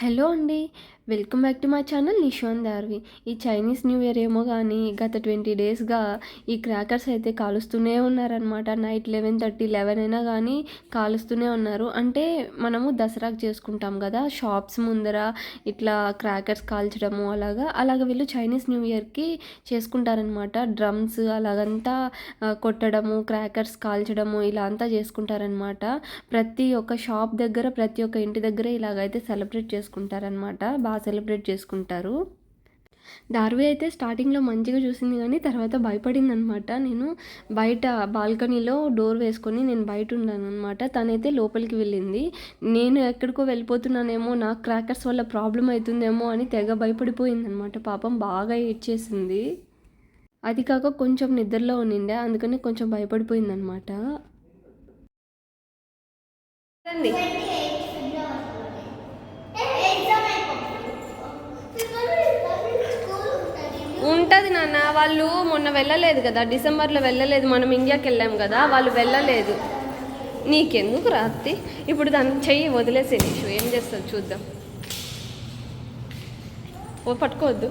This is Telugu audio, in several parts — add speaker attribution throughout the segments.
Speaker 1: హలో అండి welcome back to my channel Nishan Darvi ఈ చైనీస్ న్యూ ఇయర్ ఏమో కానీ గత ట్వంటీ డేస్గా ఈ క్రాకర్స్ అయితే కాలుస్తూనే ఉన్నారనమాట నైట్ లెవెన్ థర్టీ లెవెన్ అయినా కానీ కాలుస్తూనే ఉన్నారు. అంటే మనము దసరాకు చేసుకుంటాం కదా షాప్స్ ముందర ఇట్లా క్రాకర్స్ కాల్చడము అలాగా. అలాగ వీళ్ళు చైనీస్ న్యూ ఇయర్కి చేసుకుంటారనమాట డ్రమ్స్ అలాగంతా కొట్టడము క్రాకర్స్ కాల్చడము ఇలా అంతా చేసుకుంటారనమాట ప్రతి ఒక్క షాప్ దగ్గర ప్రతి ఒక్క ఇంటి దగ్గర ఇలాగైతే సెలబ్రేట్ చేసుకుంటారు. చేసుకుంటారనమాట బాగా సెలబ్రేట్ చేసుకుంటారు. దార్వి అయితే స్టార్టింగ్లో మంచిగా చూసింది కానీ తర్వాత భయపడింది అనమాట నేను బయట బాల్కనీలో డోర్ వేసుకొని నేను బయట ఉన్నాను అనమాట తనైతే లోపలికి వెళ్ళింది. నేను ఎక్కడికో వెళ్ళిపోతున్నానేమో నా క్రాకర్స్ వల్ల ప్రాబ్లం అవుతుందేమో అని తెగ భయపడిపోయింది అనమాట పాపం బాగా ఏడ్చేసింది అది కాక కొంచెం నిద్రలో ఉండిండే అందుకని కొంచెం భయపడిపోయింది అనమాట ఉంటుంది నాన్న వాళ్ళు మొన్న వెళ్ళలేదు కదా డిసెంబర్లో వెళ్ళలేదు మనం ఇండియాకి వెళ్ళాం కదా వాళ్ళు వెళ్ళలేదు. నీకెందుకు రాత్రి ఇప్పుడు దాన్ని చెయ్యి వదిలేసే నీషు ఏం చేస్తుంది చూద్దాం. ఓ పట్టుకోవద్దు.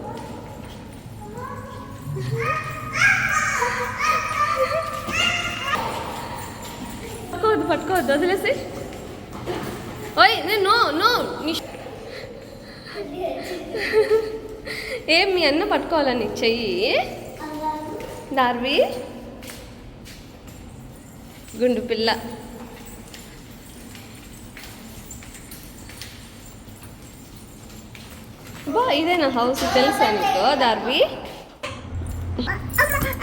Speaker 1: పట్టుకోవద్దు పట్టుకోవద్దు వదిలేసి ఓయ్ నేను నో నో నిష్ ఏం మీ అన్న పట్టుకోవాలని చెయ్యి? దార్వి? గుండు పిల్ల. బా ఇదే నా హౌస్ తెలుసా నీకు దార్వి?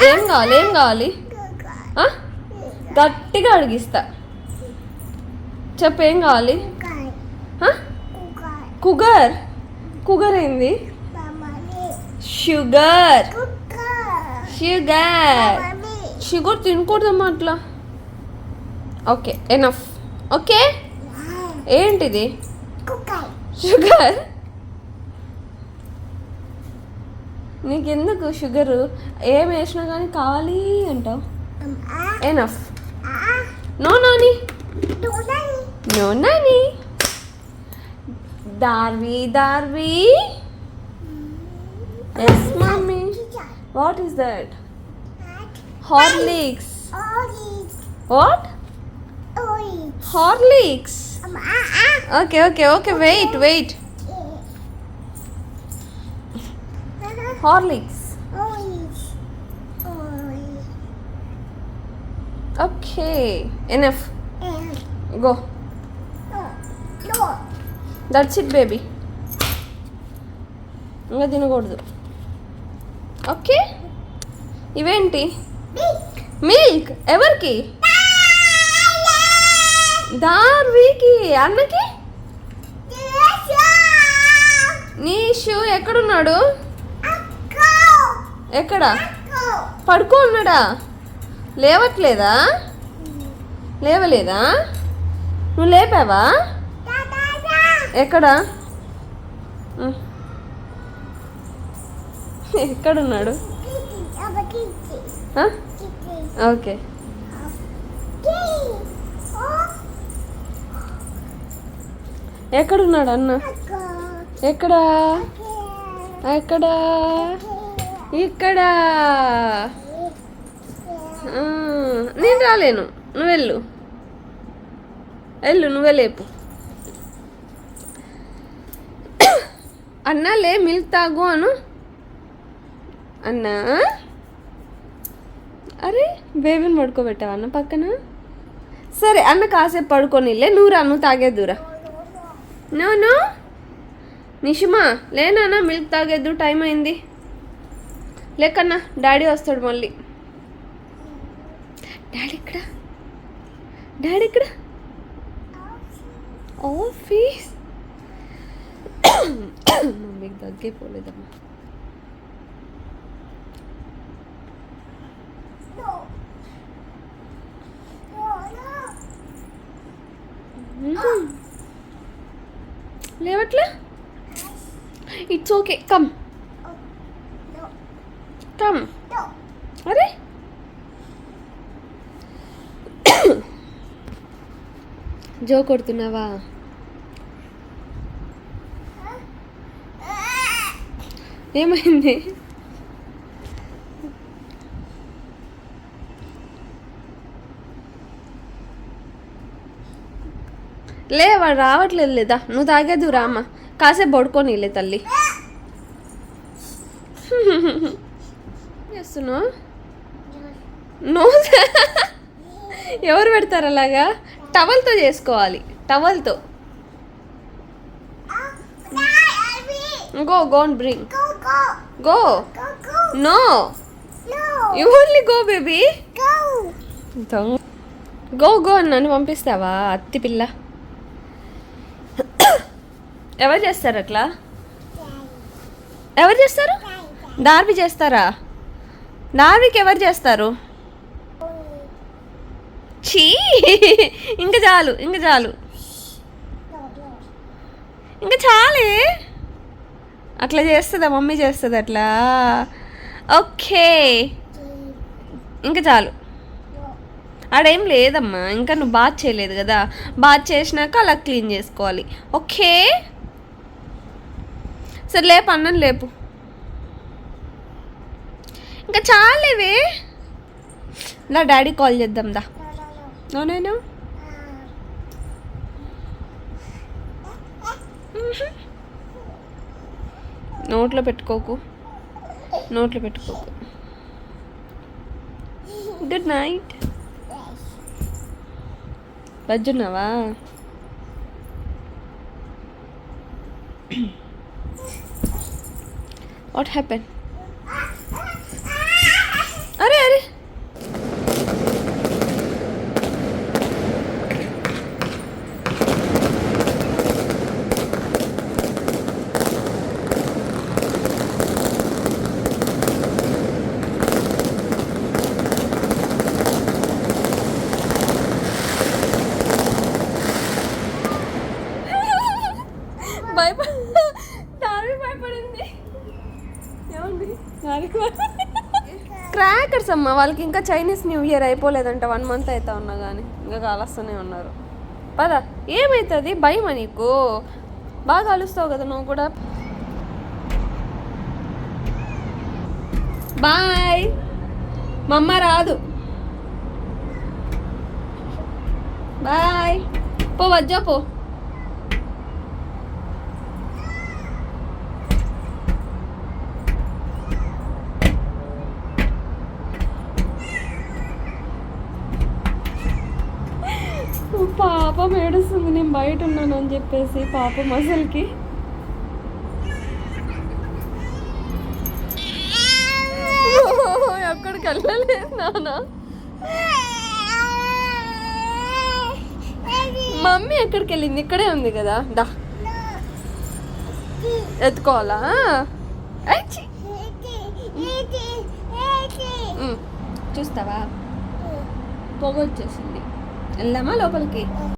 Speaker 1: ఏం కావాలి ఏం కావాలి? గట్టిగా అడిగిస్తా. చెప్పు ఏం కావాలి? కుగర్ కుగర్ ఏంది? షుగర్. షుగర్. షుగర్ తినకూడదమ్మా అట్లా. Okay enough okay? ఏంటిది? షుగర్. నీకెందుకు షుగరు? ఏం వేసినా కానీ కావాలి అంటావు. Enough no Nani. No Nani. Darvi Darvi. what is that Horlicks what Horlicks okay okay okay wait wait Horlicks okay enough go that's it baby ఇంకా తినకూడదు ఓకే. ఇవేంటి? మిల్క్. ఎవరికి? దార్వికి. అన్నకి? నీ షూ ఎక్కడున్నాడు? ఎక్కడ? పడుకో ఉన్నాడా లేవట్లేదా? లేవలేదా? నువ్వు లేపావా? ఎక్కడ? ఎక్కడున్నాడు? ఓకే. ఎక్కడున్నాడు అన్న? ఎక్కడా? ఎక్కడా? ఇక్కడా? నేను రాలేను. నువ్వు వెళ్ళు. వెళ్ళు నువ్వే లేపు. అన్నా లే మిల్క్ తాగు అను. అన్నా? అరే బేబీని పడుకోబెట్టావా అన్న పక్కన? సరే అన్న కాసేపు పడుకోనిలే నువ్వు రా నువ్వు తాగేద్దురా నో నిషిమా లేనా మిల్క్ తాగేద్దు టైం అయింది. లేకన్నా డాడీ వస్తాడు మళ్ళీ. డాడీ ఇక్కడ డాడీ ఇక్కడ ఆఫీస్. మమ్మీకి దగ్గే పోలేదమ్మా. ఇట్స్ ఓకే కమ్ కమ్ అరే జో కొడుతున్నావా? ఏమైంది? లే వాడు రావట్లేదు లేదా? నువ్వు తాగేదు రామ్మ కాసేపు పడుకోనిలే తల్లి. చేస్తున్నావు? నో ఎవరు పెడతారు అలాగా? టవల్తో చేసుకోవాలి. టవల్తో. Go go and bring go no you only go baby go go నన్ను పంపిస్తావా? అత్తి పిల్ల. ఎవరు చేస్తారు అట్లా? ఎవరు చేస్తారు? నార్వి చేస్తారా? నార్వికి ఎవరు చేస్తారు? చీ ఇంకా చాలు ఇంకా చాలు. ఇంకా చాలే. అట్లా చేస్తుందా? మమ్మీ చేస్తుంది అట్లా? ఓకే. ఇంకా చాలు. ఆడేం లేదమ్మా. ఇంకా నువ్వు బాత్ చేయలేదు కదా. బాత్ చేసినాక అలా క్లీన్ చేసుకోవాలి. ఓకే? సరే లేపు అన్నం లేపు. ఇంకా చాలేవే? నా డాడీ కాల్ చేద్దాం దా. నేను నోట్లో పెట్టుకోకు. నోట్లో పెట్టుకోకు. Good night. బజ్జున్నావా? what happened? Years అమ్మ వాళ్ళకి ఇంకా చైనీస్ న్యూ ఇయర్ అయిపోలేదంట. వన్ మంత్ అవుతా ఉన్నా కానీ ఇంకా కాలుస్తూనే ఉన్నారు. పద ఏమవుతుంది భయమా నీకు? బాగా కలుస్తావు కదా నువ్వు కూడా. బాయ్ మా అమ్మ రాదు. బాయ్ పో వజ్జా పో. పాపం ఏడుస్తుంది నేను బయట ఉన్నాను అని చెప్పేసి పాపం అసలుకి. ఎక్కడికి వెళ్ళలేదు నాన్న. మమ్మీ ఎక్కడికి వెళ్ళింది? ఇక్కడే ఉంది కదా. దా. ఎత్తుకోవాలా? చూస్తావా? పొగ వచ్చేసింది. వెళ్దామా లోపలికి